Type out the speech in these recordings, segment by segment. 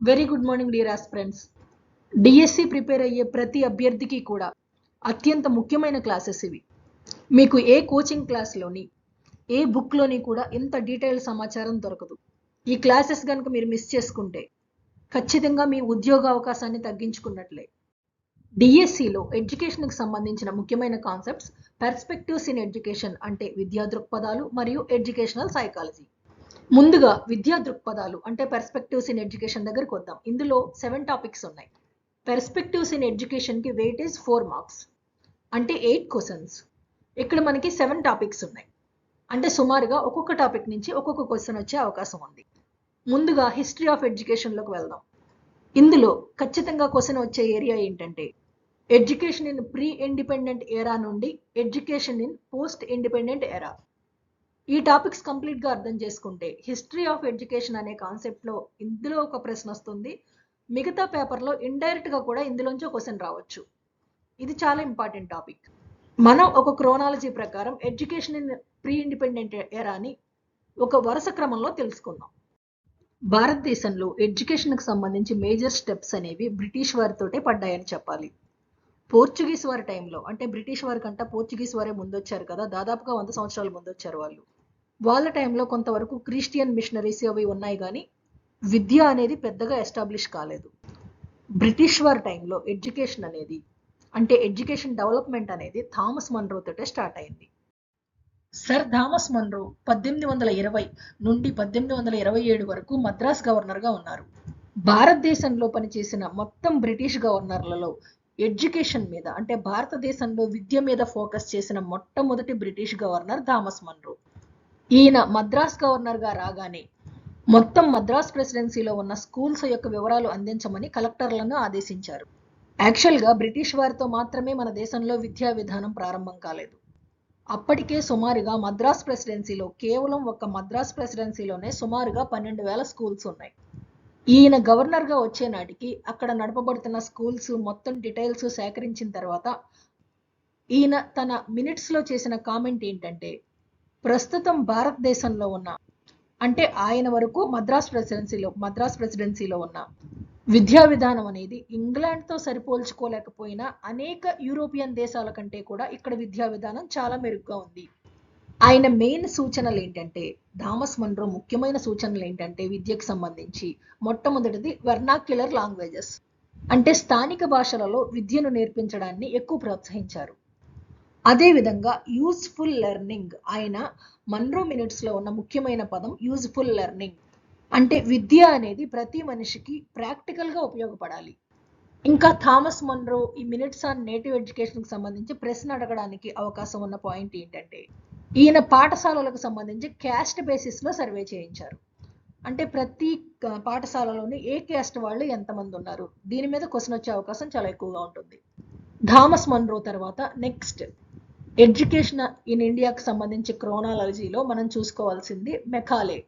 Very good morning dear aspirants DSC prepare అయ్యే ప్రతి అభ్యర్థికి కూడా అత్యంత ముఖ్యమైన క్లాసెస్ ఇవి. మీకు ఏ కోచింగ్ క్లాస్లోని ఏ బుక్లోని కూడా ఇంత డీటెయిల్ సమాచారం దొరకదు. ఈ క్లాసెస్ కనుక మీరు మిస్ చేసుకుంటే ఖచ్చితంగా మీ ఉద్యోగ అవకాశాన్ని తగ్గించుకున్నట్లే. డిఎస్సిలో ఎడ్యుకేషన్కి సంబంధించిన ముఖ్యమైన కాన్సెప్ట్స్ పెర్స్పెక్టివ్స్ ఇన్ ఎడ్యుకేషన్ అంటే విద్యా దృక్పథాలు మరియు ఎడ్యుకేషనల్ సైకాలజీ ముందుగా విద్యా దృక్పథాలు అంటే పెర్స్పెక్టివ్స్ ఇన్ ఎడ్యుకేషన్ దగ్గరకు వద్దాం. ఇందులో సెవెన్ టాపిక్స్ ఉన్నాయి. పెర్స్పెక్టివ్స్ ఇన్ ఎడ్యుకేషన్కి వెయిటేజ్ ఫోర్ మార్క్స్ అంటే ఎయిట్ క్వశ్చన్స్ ఇక్కడ మనకి సెవెన్ టాపిక్స్ ఉన్నాయి. అంటే సుమారుగా ఒక్కొక్క టాపిక్ నుంచి ఒక్కొక్క క్వశ్చన్ వచ్చే అవకాశం ఉంది. ముందుగా హిస్టరీ ఆఫ్ ఎడ్యుకేషన్లోకి వెళ్దాం. ఇందులో ఖచ్చితంగా క్వశ్చన్ వచ్చే ఏరియా ఏంటంటే ఎడ్యుకేషన్ ఇన్ ప్రీ ఇండిపెండెంట్ ఎరా నుండి ఎడ్యుకేషన్ ఇన్ పోస్ట్ ఇండిపెండెంట్ ఎరా ఈ టాపిక్స్ కంప్లీట్గా అర్థం చేసుకుంటే హిస్టరీ ఆఫ్ ఎడ్యుకేషన్ అనే కాన్సెప్ట్లో ఇందులో ఒక ప్రశ్న వస్తుంది. మిగతా పేపర్లో ఇండైరెక్ట్గా కూడా ఇందులోంచి క్వశ్చన్ రావచ్చు. ఇది చాలా ఇంపార్టెంట్ టాపిక్. మనం ఒక క్రోనాలజీ ప్రకారం ఎడ్యుకేషన్ ఇన్ ప్రీ ఇండిపెండెంట్ ఎరాని ఒక వరుస క్రమంలో తెలుసుకుందాం. భారతదేశంలో ఎడ్యుకేషన్కి సంబంధించి మేజర్ స్టెప్స్ అనేవి బ్రిటిష్ వారితోటే పడ్డాయని చెప్పాలి. పోర్చుగీస్ వారి టైంలో అంటే బ్రిటిష్ వారి కంటే పోర్చుగీస్ వారే ముందొచ్చారు కదా దాదాపుగా వంద సంవత్సరాలు ముందొచ్చారు వాళ్ళు. వాళ్ళ టైంలో కొంతవరకు క్రిస్టియన్ మిషనరీస్ అవి ఉన్నాయి కానీ విద్య అనేది పెద్దగా ఎస్టాబ్లిష్ కాలేదు. బ్రిటిష్ వారి టైంలో ఎడ్యుకేషన్ అనేది అంటే ఎడ్యుకేషన్ డెవలప్మెంట్ అనేది థామస్ మన్రో తోటే స్టార్ట్ అయింది. సర్ థామస్ మన్రో పద్దెనిమిది వందల ఇరవై నుండి పద్దెనిమిది వందల ఇరవై ఏడు వరకు మద్రాస్ గవర్నర్గా ఉన్నారు. భారతదేశంలో పనిచేసిన మొత్తం బ్రిటిష్ గవర్నర్లలో ఎడ్యుకేషన్ మీద అంటే భారతదేశంలో విద్య మీద ఫోకస్ చేసిన మొట్టమొదటి బ్రిటిష్ గవర్నర్ థామస్ మన్రో. ఈయన మద్రాస్ గవర్నర్గా రాగానే మొత్తం మద్రాస్ ప్రెసిడెన్సీలో ఉన్న స్కూల్స్ యొక్క వివరాలు అందించమని కలెక్టర్లను ఆదేశించారు. యాక్చువల్గా బ్రిటిష్ వారితో మాత్రమే మన దేశంలో విద్యా విధానం ప్రారంభం కాలేదు. అప్పటికే సుమారుగా మద్రాస్ ప్రెసిడెన్సీలో కేవలం ఒక మద్రాస్ ప్రెసిడెన్సీలోనే సుమారుగా పన్నెండు వేల స్కూల్స్ ఉన్నాయి. ఈయన గవర్నర్గా వచ్చే నాటికి అక్కడ నడపబడుతున్న స్కూల్స్ మొత్తం డీటెయిల్స్ సేకరించిన తర్వాత ఈయన తన మినిట్స్లో చేసిన కామెంట్ ఏంటంటే ప్రస్తుతం భారతదేశంలో ఉన్న అంటే ఆయన వరకు మద్రాస్ ప్రెసిడెన్సీలో మద్రాస్ ప్రెసిడెన్సీలో ఉన్న విద్యా విధానం అనేది ఇంగ్లాండ్తో సరిపోల్చుకోలేకపోయినా అనేక యూరోపియన్ దేశాల కంటే కూడా ఇక్కడ విద్యా విధానం చాలా మెరుగ్గా ఉంది. ఆయన మెయిన్ సూచనలు ఏంటంటే థామస్ మన్రో ముఖ్యమైన సూచనలు ఏంటంటే విద్యకు సంబంధించి మొట్టమొదటిది వెర్నాక్యులర్ లాంగ్వేజెస్. అంటే స్థానిక భాషలలో విద్యను నేర్పించడాన్ని ఎక్కువ ప్రోత్సహించారు. అదేవిధంగా యూజ్ఫుల్ లెర్నింగ్ ఆయన మన్రో మినిట్స్లో ఉన్న ముఖ్యమైన పదం యూజ్ఫుల్ లెర్నింగ్ అంటే విద్య అనేది ప్రతి మనిషికి ప్రాక్టికల్గా ఉపయోగపడాలి. ఇంకా థామస్ మన్రో ఈ మినిట్స్ ఆన్ నేటివ్ ఎడ్యుకేషన్కి సంబంధించి ప్రశ్న అడగడానికి అవకాశం ఉన్న పాయింట్ ఏంటంటే ఈయన పాఠశాలలకు సంబంధించి క్యాస్ట్ బేసిస్లో సర్వే చేయించారు. అంటే ప్రతి పాఠశాలలోని ఏ క్యాస్ట్ వాళ్ళు ఎంతమంది ఉన్నారు? దీని మీద క్వశ్చన్ వచ్చే అవకాశం చాలా ఎక్కువగా ఉంటుంది. థామస్ మన్రో తర్వాత నెక్స్ట్ ఎడ్యుకేషన్ ఇన్ ఇండియాకి సంబంధించి క్రోనాలజీలో మనం చూసుకోవాల్సింది Macaulay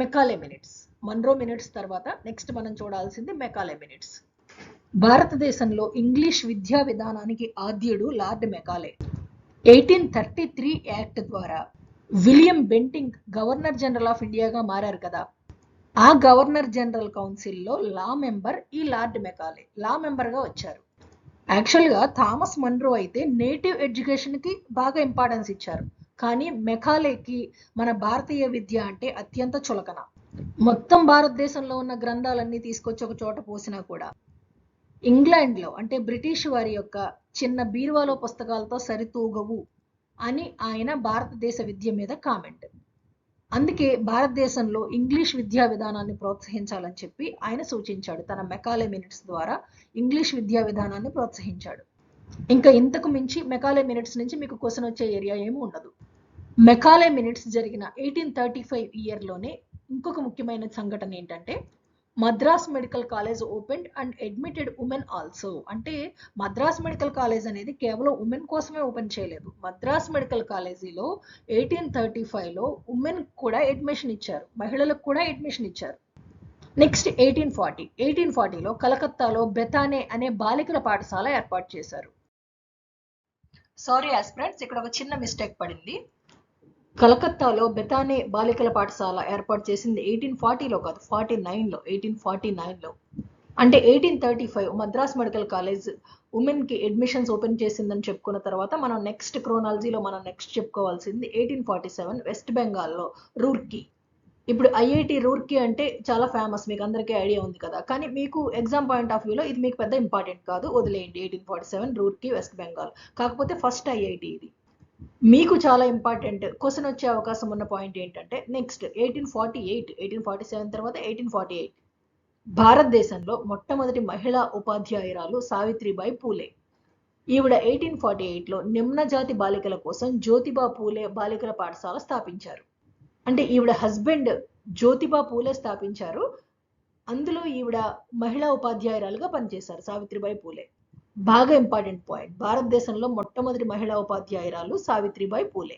Macaulay minutes Munro minutes తర్వాత నెక్స్ట్ మనం చూడాల్సింది మెకాలే మినిట్స్ భారతదేశంలో ఇంగ్లీష్ విద్యా విధానానికి ఆద్యుడు lord Macaulay eighteen thirty three act ద్వారా William Bentinck governor general of ఇండియాగా మారారు కదా. ఆ గవర్నర్ జనరల్ కౌన్సిల్లో లా మెంబర్ ఈ లార్డ్ మెకాలే లా మెంబర్గా వచ్చారు. యాక్చువల్గా థామస్ మన్రో అయితే నేటివ్ ఎడ్యుకేషన్కి బాగా ఇంపార్టెన్స్ ఇచ్చారు. కానీ మెకాలేకి మన భారతీయ విద్య అంటే అత్యంత చులకన. మొత్తం భారతదేశంలో ఉన్న గ్రంథాలన్నీ తీసుకొచ్చి ఒక చోట పోసినా కూడా ఇంగ్లాండ్లో అంటే బ్రిటిష్ వారి యొక్క చిన్న బీరువాలో పుస్తకాలతో సరితూగవు అని ఆయన భారతదేశ విద్య మీద కామెంట్ అందుకే భారతదేశంలో ఇంగ్లీష్ విద్యా విధానాన్ని ప్రోత్సహించాలని చెప్పి ఆయన సూచించాడు. తన మెకాలే మినిట్స్ ద్వారా ఇంగ్లీష్ విద్యా విధానాన్ని ప్రోత్సహించాడు. ఇంకా ఇంతకు మించి మెకాలే మినిట్స్ నుంచి మీకు క్వశ్చన్ వచ్చే ఏరియా ఏమి ఉండదు. మెకాలే మినిట్స్ జరిగిన ఎయిటీన్ థర్టీ ఫైవ్ ఇయర్లోనే ఇంకొక ముఖ్యమైన సంఘటన ఏంటంటే Madras medical college open and admitted women also. అంటే మద్రాస్ మెడికల్ కాలేజ్ అనేది కేవలం ఉమెన్ కోసమే ఓపెన్ చేయలేదు. మద్రాస్ మెడికల్ కాలేజీలో ఎయిటీన్ థర్టీ ఫైవ్లో ఉమెన్ కూడా అడ్మిషన్ ఇచ్చారు. మహిళలకు కూడా అడ్మిషన్ ఇచ్చారు. Next eighteen forty. ఎయిటీన్ ఫార్టీలో కలకత్తాలో బెతానే అనే బాలికల పాఠశాల ఏర్పాటు చేశారు. సారీ ఆస్పిరెంట్స్ ఇక్కడ ఒక చిన్న మిస్టేక్ పడింది. కలకత్తాలో బెతానే బాలికల పాఠశాల ఏర్పాటు చేసింది ఎయిటీన్ ఫార్టీలో కాదు ఫార్టీ నైన్లో ఎయిటీన్ ఫార్టీ నైన్లో. అంటే eighteen thirty five Madras medical college ఉమెన్కి అడ్మిషన్స్ ఓపెన్ చేసిందని చెప్పుకున్న తర్వాత మనం నెక్స్ట్ క్రోనాలజీలో మనం నెక్స్ట్ చెప్పుకోవాల్సింది ఎయిటీన్ ఫార్టీ సెవెన్ వెస్ట్ బెంగాల్లో రూర్కీ. ఇప్పుడు ఐఐటి రూర్కీ అంటే చాలా ఫేమస్ మీకు అందరికీ ఐడియా ఉంది కదా. కానీ మీకు ఎగ్జామ్ పాయింట్ ఆఫ్ వ్యూలో ఇది మీకు పెద్ద ఇంపార్టెంట్ కాదు వదిలేయండి. Eighteen forty seven Roorkee West Bengal. కాకపోతే ఫస్ట్ ఐఐటి ఇది. మీకు చాలా ఇంపార్టెంట్ క్వశ్చన్ వచ్చే అవకాశం ఉన్న పాయింట్ ఏంటంటే next eighteen forty eight eighteen forty seven తర్వాత ఎయిటీన్ ఫార్టీ ఎయిట్ భారతదేశంలో మొట్టమొదటి మహిళా ఉపాధ్యాయురాలు సావిత్రిబాయి పూలే. ఈవిడ ఎయిటీన్ ఫార్టీ ఎయిట్లో నిమ్న జాతి బాలికల కోసం జ్యోతిబా పూలే బాలికల పాఠశాల స్థాపించారు. అంటే ఈవిడ హస్బెండ్ జ్యోతిబా పూలే స్థాపించారు. అందులో ఈవిడ మహిళా ఉపాధ్యాయురాలుగా పనిచేశారు సావిత్రిబాయి పూలే. బాగా ఇంపార్టెంట్ పాయింట్. భారతదేశంలో మొట్టమొదటి మహిళా ఉపాధ్యాయురాలు సావిత్రిబాయి పూలే.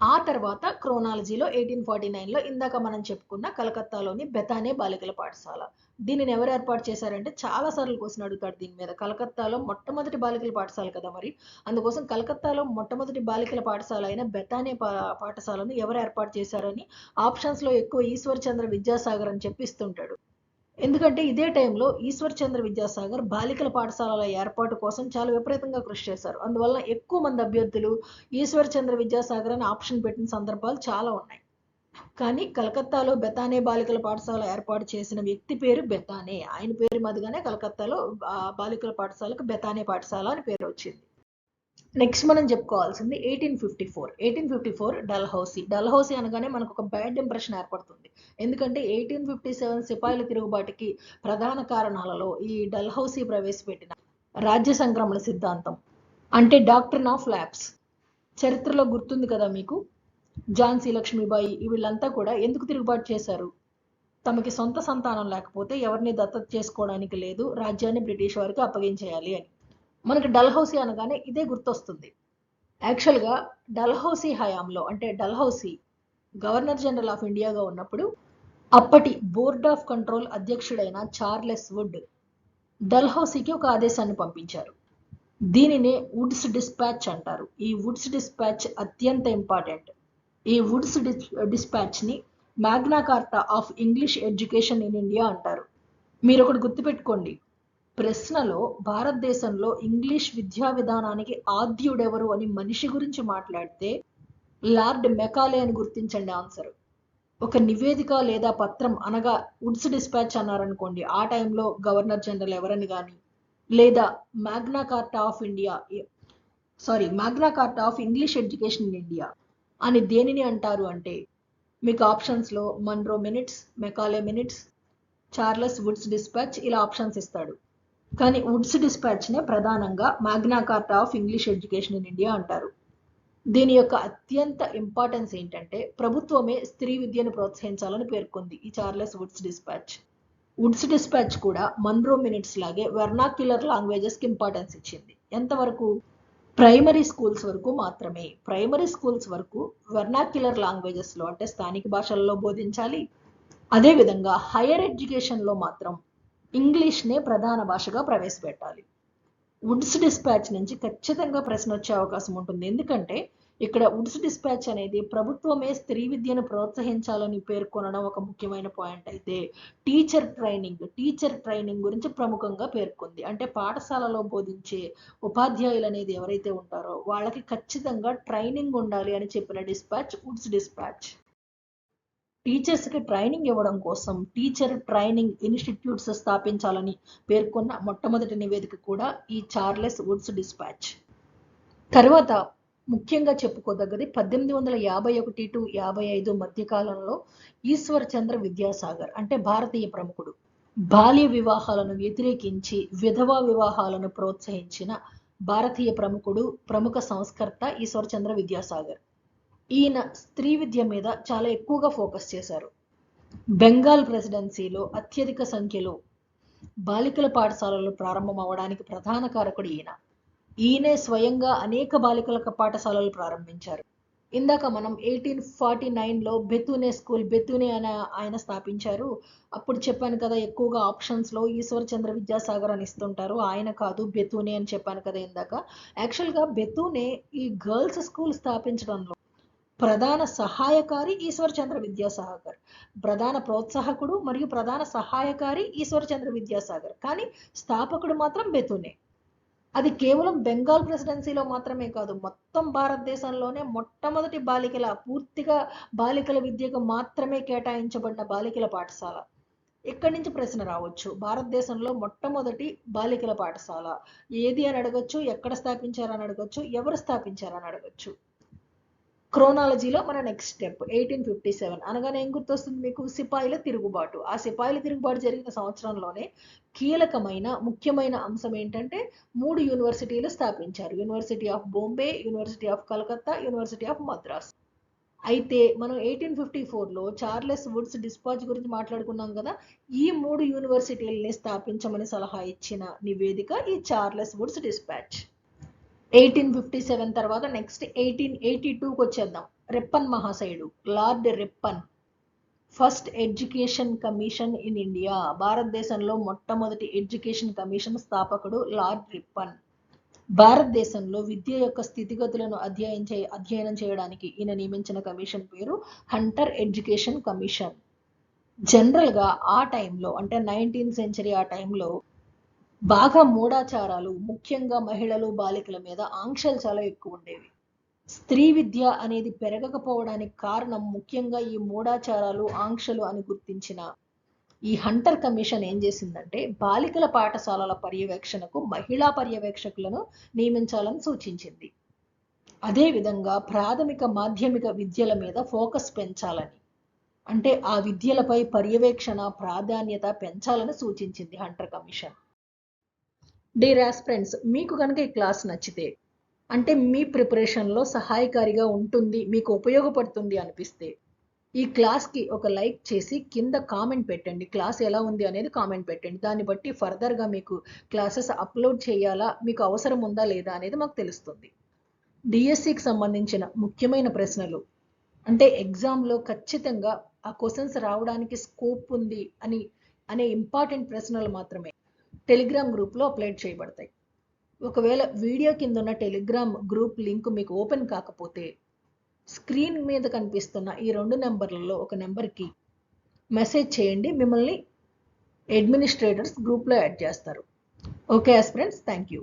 ఆ తర్వాత క్రోనాలజీలో ఎయిటీన్ ఫార్టీ నైన్లో ఇందాక మనం చెప్పుకున్న కలకత్తాలోని బెతానే బాలికల పాఠశాల. దీనిని ఎవరు ఏర్పాటు చేశారంటే చాలా సార్లు క్వశ్చన్ అడుగుతాడు దీని మీద. కలకత్తాలో మొట్టమొదటి బాలికల పాఠశాల కదా మరి? అందుకోసం కలకత్తాలో మొట్టమొదటి బాలికల పాఠశాల అయిన బెతానే పా పాఠశాలను ఎవరు ఏర్పాటు చేశారని ఆప్షన్స్లో ఎక్కువ ఈశ్వర్ చంద్ర విద్యాసాగర్ అని చెప్పిస్తుంటాడు ఎందుకంటే ఇదే టైంలో ఈశ్వర్ చంద్ర విద్యాసాగర్ బాలికల పాఠశాలల ఏర్పాటు కోసం చాలా విపరీతంగా కృషి చేశారు. అందువల్ల ఎక్కువ మంది అభ్యర్థులు ఈశ్వర్ చంద్ర విద్యాసాగర్ అని ఆప్షన్ పెట్టిన సందర్భాలు చాలా ఉన్నాయి. కానీ కలకత్తాలో బెతానే బాలికల పాఠశాల ఏర్పాటు చేసిన వ్యక్తి పేరు బెతానే. ఆయన పేరు మాదిగానే కలకత్తాలో బాలికల పాఠశాలకు బెతానే పాఠశాల అని పేరు వచ్చింది. నెక్స్ట్ మనం చెప్పుకోవాల్సింది eighteen fifty four eighteen fifty four Dalhousie Dalhousie అనగానే మనకు ఒక బ్యాడ్ ఇంప్రెషన్ ఏర్పడుతుంది. ఎందుకంటే ఎయిటీన్ ఫిఫ్టీ సెవెన్ సిపాయిల తిరుగుబాటుకి ప్రధాన కారణాలలో ఈ డల్హౌసీ ప్రవేశపెట్టిన రాజ్య సంక్రమణ సిద్ధాంతం. అంటే డాక్టర్న్ ఆఫ్ ల్యాబ్స్ చరిత్రలో గుర్తుంది కదా మీకు? ఝాన్సీ లక్ష్మీబాయి వీళ్ళంతా కూడా ఎందుకు తిరుగుబాటు చేశారు? తమకి సొంత సంతానం లేకపోతే ఎవరిని దత్తత చేసుకోవడానికి లేదు. రాజ్యాన్ని బ్రిటిష్ వారికి అప్పగించేయాలి అని. మనకి డల్హౌసీ అనగానే ఇదే గుర్తొస్తుంది. యాక్చువల్గా డల్హౌసీ హయాంలో అంటే డల్హౌసీ గవర్నర్ జనరల్ ఆఫ్ ఇండియాగా ఉన్నప్పుడు అప్పటి బోర్డ్ ఆఫ్ కంట్రోల్ అధ్యక్షుడైన చార్లెస్ వుడ్ డల్హౌసీకి ఒక ఆదేశాన్ని పంపించారు. దీనినే వుడ్స్ డిస్పాచ్ అంటారు. ఈ వుడ్స్ డిస్పాచ్ అత్యంత ఇంపార్టెంట్. ఈ Woods డిస్పాచ్ని Magna Carta of English education in India అంటారు. మీరు ఒకటి గుర్తుపెట్టుకోండి. ప్రశ్నలో భారతదేశంలో ఇంగ్లీష్ విద్యా విధానానికి ఆద్యుడెవరు అని మనిషి గురించి మాట్లాడితే లార్డ్ మెకాలే అని గుర్తించండి ఆన్సర్. ఒక నివేదిక లేదా పత్రం అనగా వుడ్స్ డిస్పాచ్ అన్నారనుకోండి ఆ టైంలో గవర్నర్ జనరల్ ఎవరని కానీ లేదా Magna Carta of India sorry Magna Carta of English education in India అని దేనిని అంటారు అంటే మీకు ఆప్షన్స్లో Munro minutes Macaulay minutes Charles Wood's dispatch ఇలా ఆప్షన్స్ ఇస్తాడు. కానీ వుడ్స్ డిస్పాచ్నే ప్రధానంగా Magna Carta of English education in India అంటారు. దీని యొక్క అత్యంత ఇంపార్టెన్స్ ఏంటంటే ప్రభుత్వమే స్త్రీ విద్యను ప్రోత్సహించాలని పేర్కొంది ఈ Charles Wood's dispatch. Wood's dispatch కూడా మన్రో మినిట్స్ లాగే వెర్నాక్యులర్ లాంగ్వేజెస్కి ఇంపార్టెన్స్ ఇచ్చింది. ఎంతవరకు? ప్రైమరీ స్కూల్స్ వరకు మాత్రమే. ప్రైమరీ స్కూల్స్ వరకు వెర్నాక్యులర్ లాంగ్వేజెస్లో అంటే స్థానిక భాషల్లో బోధించాలి. అదేవిధంగా హైయర్ ఎడ్యుకేషన్లో మాత్రం ఇంగ్లీష్నే ప్రధాన భాషగా ప్రవేశపెట్టాలి. వుడ్స్ డిస్పాచ్ నుంచి ఖచ్చితంగా ప్రశ్న వచ్చే అవకాశం ఉంటుంది. ఎందుకంటే ఇక్కడ వుడ్స్ డిస్పాచ్ అనేది ప్రభుత్వమే స్త్రీ విద్యను ప్రోత్సహించాలని పేర్కొనడం ఒక ముఖ్యమైన పాయింట్ అయితే టీచర్ ట్రైనింగ్ టీచర్ ట్రైనింగ్ గురించి ప్రముఖంగా పేర్కొంది. అంటే పాఠశాలలో బోధించే ఉపాధ్యాయులు అనేది ఎవరైతే ఉంటారో వాళ్ళకి ఖచ్చితంగా ట్రైనింగ్ ఉండాలి అని చెప్పిన డిస్పాచ్ వుడ్స్ డిస్పాచ్. టీచర్స్కి ట్రైనింగ్ ఇవ్వడం కోసం టీచర్ ట్రైనింగ్ ఇన్స్టిట్యూట్స్ స్థాపించాలని పేర్కొన్న మొట్టమొదటి నివేదిక కూడా ఈ చార్లెస్ వుడ్స్ డిస్పాచ్. తర్వాత ముఖ్యంగా చెప్పుకోదగ్గది పద్దెనిమిది వందల యాభై ఒకటి టు యాభై ఐదు మధ్యకాలంలో ఈశ్వర్ చంద్ర విద్యాసాగర్ అంటే భారతీయ ప్రముఖుడు. బాల్య వివాహాలను వ్యతిరేకించి విధవా వివాహాలను ప్రోత్సహించిన భారతీయ ప్రముఖుడు ప్రముఖ సంస్కర్త ఈశ్వర్ చంద్ర విద్యాసాగర్. ఈయన స్త్రీ విద్య మీద చాలా ఎక్కువగా ఫోకస్ చేశారు. బెంగాల్ ప్రెసిడెన్సీలో అత్యధిక సంఖ్యలో బాలికల పాఠశాలలు ప్రారంభం అవడానికి ప్రధాన కారకుడు ఈయన. ఈయనే స్వయంగా అనేక బాలికల పాఠశాలలు ప్రారంభించారు. ఇందాక మనం ఎయిటీన్ ఫార్టీ నైన్లో బెతూనే స్కూల్ బెతూనే అని ఆయన స్థాపించారు. అప్పుడు చెప్పాను కదా ఎక్కువగా ఆప్షన్స్లో ఈశ్వర్ చంద్ర విద్యాసాగర్ అని ఇస్తుంటారు. ఆయన కాదు బెతూనే అని చెప్పాను కదా ఇందాక. యాక్చువల్గా బెతూనే ఈ గర్ల్స్ స్కూల్ స్థాపించడంలో ప్రధాన సహాయకారి ఈశ్వర్ చంద్ర విద్యాసాగర్. ప్రధాన ప్రోత్సాహకుడు మరియు ప్రధాన సహాయకారి ఈశ్వరచంద్ర విద్యాసాగర్. కానీ స్థాపకుడు మాత్రం బెతునే. అది కేవలం బెంగాల్ ప్రెసిడెన్సీలో మాత్రమే కాదు మొత్తం భారతదేశంలోనే మొట్టమొదటి బాలికల పూర్తిగా బాలికల విద్యకు మాత్రమే కేటాయించబడిన బాలికల పాఠశాల. ఇక్కడి నుంచి ప్రశ్న రావచ్చు? భారతదేశంలో మొట్టమొదటి బాలికల పాఠశాల. ఏది అని అడగచ్చు? ఎక్కడ స్థాపించారని అడగచ్చు? ఎవరు స్థాపించారని అడగచ్చు? క్రోనాలజీలో మన next step eighteen fifty seven అనగానే ఏం గుర్తొస్తుంది మీకు? సిపాయిల తిరుగుబాటు. ఆ సిపాయిల తిరుగుబాటు జరిగిన సంవత్సరంలోనే కీలకమైన ముఖ్యమైన అంశం ఏంటంటే మూడు యూనివర్సిటీలు స్థాపించారు. University of Bombay university of Calcutta university of Madras అయితే మనం ఎయిటీన్ ఫిఫ్టీ ఫోర్లో చార్లెస్ వుడ్స్ డిస్పాచ్ గురించి మాట్లాడుకున్నాం కదా? ఈ మూడు యూనివర్సిటీలని స్థాపించమని సలహా ఇచ్చిన నివేదిక ఈ Charles Wood's dispatch eighteen fifty seven తర్వాత నెక్స్ట్ ఎయిటీన్ ఎయిటీ టూకి వచ్చేద్దాం. Ripon మహాశయుడు lord Ripon. First education commission in India భారతదేశంలో మొట్టమొదటి ఎడ్యుకేషన్ కమిషన్ స్థాపకుడు లార్డ్ రిప్పన్. భారతదేశంలో విద్య యొక్క స్థితిగతులను అధ్యయనం చే అధ్యయనం చేయడానికి ఈయన నియమించిన కమిషన్ పేరు హంటర్ ఎడ్యుకేషన్ కమిషన్ జనరల్గా ఆ టైంలో అంటే నైన్టీన్త్ సెంచరీ ఆ టైంలో బాగా మూఢాచారాలు ముఖ్యంగా మహిళలు బాలికల మీద ఆంక్షలు చాలా ఎక్కువ ఉండేవి. స్త్రీ విద్య అనేది పెరగకపోవడానికి కారణం ముఖ్యంగా ఈ మూఢాచారాలు ఆంక్షలు అని గుర్తించిన ఈ హంటర్ కమిషన్ ఏం చేసిందంటే బాలికల పాఠశాలల పర్యవేక్షణకు మహిళా పర్యవేక్షకులను నియమించాలని సూచించింది. అదేవిధంగా ప్రాథమిక మాధ్యమిక విద్యల మీద ఫోకస్ పెంచాలని అంటే ఆ విద్యలపై పర్యవేక్షణ ప్రాధాన్యత పెంచాలని సూచించింది హంటర్ కమిషన్. డిరాస్ ఫ్రెండ్స్ మీకు కనుక ఈ క్లాస్ నచ్చితే అంటే మీ ప్రిపరేషన్లో సహాయకారిగా ఉంటుంది మీకు ఉపయోగపడుతుంది అనిపిస్తే ఈ క్లాస్కి ఒక లైక్ చేసి కింద కామెంట్ పెట్టండి. క్లాస్ ఎలా ఉంది అనేది కామెంట్ పెట్టండి. దాన్ని బట్టి ఫర్దర్గా మీకు క్లాసెస్ అప్లోడ్ చేయాలా మీకు అవసరం ఉందా లేదా అనేది మాకు తెలుస్తుంది. డిఎస్సికి సంబంధించిన ముఖ్యమైన ప్రశ్నలు అంటే ఎగ్జామ్లో ఖచ్చితంగా ఆ క్వశ్చన్స్ రావడానికి స్కోప్ ఉంది అని అనే ఇంపార్టెంట్ ప్రశ్నలు మాత్రమే. టెలిగ్రామ్ గ్రూప్లో అప్లోడ్ చేయబడతాయి. ఒకవేళ వీడియో కింద ఉన్న టెలిగ్రామ్ గ్రూప్ లింక్ మీకు ఓపెన్ కాకపోతే స్క్రీన్ మీద కనిపిస్తున్న ఈ రెండు నెంబర్లలో ఒక నెంబర్కి మెసేజ్ చేయండి. మిమ్మల్ని అడ్మినిస్ట్రేటర్స్ గ్రూప్లో యాడ్ చేస్తారు. Okay friends thank you